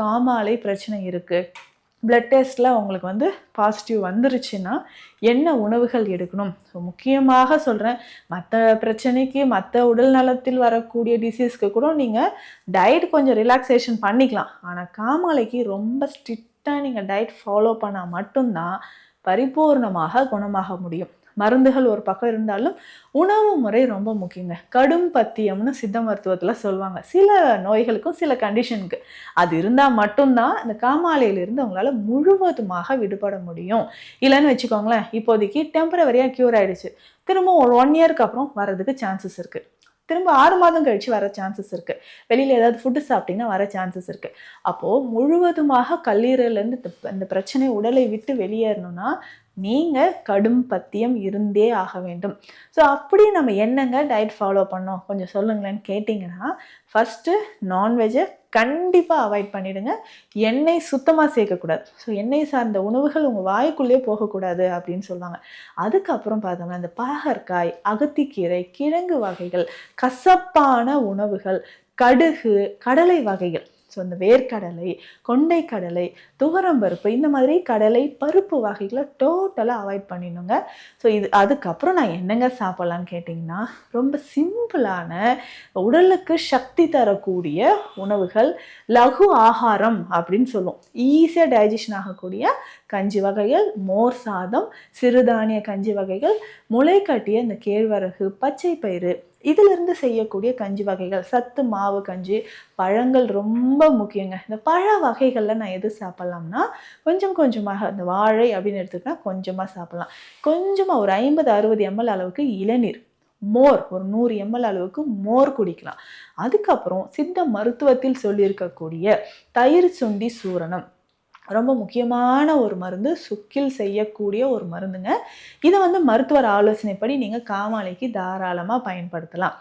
காமாலை பிரச்சனை இருக்குது பிளட் டெஸ்ட்டில் உங்களுக்கு வந்து பாசிட்டிவ் வந்துருச்சுன்னா என்ன உணவுகள் எடுக்கணும்? ஸோ முக்கியமாக சொல்கிறேன் மற்ற பிரச்சனைக்கு மற்ற உடல் நலத்தில் வரக்கூடிய டிசீஸ்க்கு கூட நீங்கள் டயட் கொஞ்சம் ரிலாக்ஸேஷன் பண்ணிக்கலாம். ஆனால் காமாலைக்கு ரொம்ப ஸ்ட்ரிக்டாக நீங்கள் டயட் ஃபாலோ பண்ணால் மட்டும்தான் பரிபூர்ணமாக குணமாக முடியும். மருந்துகள் ஒரு பக்கம் இருந்தாலும் உணவு முறை ரொம்ப முக்கியங்க. கடும் பத்தியம்னு சித்த மருத்துவத்தில் சொல்லுவாங்க சில நோய்களுக்கும் சில கண்டிஷனுக்கு அது இருந்தால் மட்டும்தான் இந்த காமாலையிலிருந்து உங்களால் முழுவதுமாக விடுபட முடியும். இல்லைன்னு வச்சுக்கோங்களேன் இப்போதைக்கு டெம்பரவரியாக க்யூர் ஆயிடுச்சு. திரும்ப ஒரு ஒன் இயர்க்கு அப்புறம் வர்றதுக்கு சான்சஸ் இருக்குது திரும்ப ஆறு மாதம் கழிச்சு வர சான்சஸ் இருக்குது வெளியில் ஏதாவது ஃபுட்டு சாப்பிட்டிங்கன்னா வர சான்சஸ் இருக்குது அப்போது முழுவதுமாக கல்லீரலேருந்து அந்த இந்த பிரச்சனை உடலை விட்டு வெளியேறணும்னா நீங்கள் கடும் பத்தியம் இருந்தே ஆக வேண்டும். ஸோ அப்படி நம்ம என்னங்க டயட் ஃபாலோ பண்ணோம்? கொஞ்சம் சொல்லுங்களேன்னு கேட்டிங்கன்னா ஃபஸ்ட்டு நான்வெஜ்ஜை கண்டிப்பாக அவாய்ட் பண்ணிவிடுங்க எண்ணெய் சுத்தமாக சேர்க்கக்கூடாது. ஸோ எண்ணெய் சார்ந்த உணவுகள் உங்கள் வாய்க்குள்ளேயே போகக்கூடாது அப்படின்னு சொல்லுவாங்க. அதுக்கப்புறம் பார்த்தோம்னா இந்த பாகற்காய் அகத்திக்கீரை கிழங்கு வகைகள் கசப்பான உணவுகள் கடுகு கடலை வகைகள் ஸோ இந்த வேர்க்கடலை கொண்டை கடலை துவரம்பருப்பு இந்த மாதிரி கடலை பருப்பு வகைகளை டோட்டலாக அவாய்ட் பண்ணிடணுங்க. ஸோ இது அதுக்கப்புறம் நான் என்னங்க சாப்பிட்லான்னு கேட்டிங்கன்னா ரொம்ப சிம்பிளான உடலுக்கு சக்தி தரக்கூடிய உணவுகள் லகு ஆகாரம் அப்படின்னு சொல்லுவோம். ஈஸியாக டைஜஷன் ஆகக்கூடிய கஞ்சி வகைகள் மோர் சாதம் சிறுதானிய கஞ்சி வகைகள் முளை கட்டிய இந்த கேழ்வரகு பச்சை பயிறு இதிலிருந்து செய்யக்கூடிய கஞ்சி வகைகள் சத்து மாவு கஞ்சி பழங்கள் ரொம்ப முக்கியங்க. இந்த பழ வகைகளில் நான் எது சாப்பிட்லாம்னா கொஞ்சம் கொஞ்சமாக இந்த வாழை அப்படின்னு எடுத்துக்கிட்டா கொஞ்சமாக சாப்பிட்லாம். கொஞ்சமாக ஒரு ஐம்பது அறுபது எம்எல் அளவுக்கு இளநீர் மோர் ஒரு நூறு எம்எல் அளவுக்கு மோர் குடிக்கலாம். அதுக்கப்புறம் சித்த மருத்துவத்தில் சொல்லியிருக்கக்கூடிய தயிர் சுண்டி சூரணம் ரொம்ப முக்கியமான ஒரு மருந்து சுக்கில் செய்யக்கூடிய ஒரு மருந்துங்க. இதை வந்து மருத்துவர் ஆலோசனைப்படி நீங்கள் காமாலைக்கு தாராளமாக பயன்படுத்தலாம்.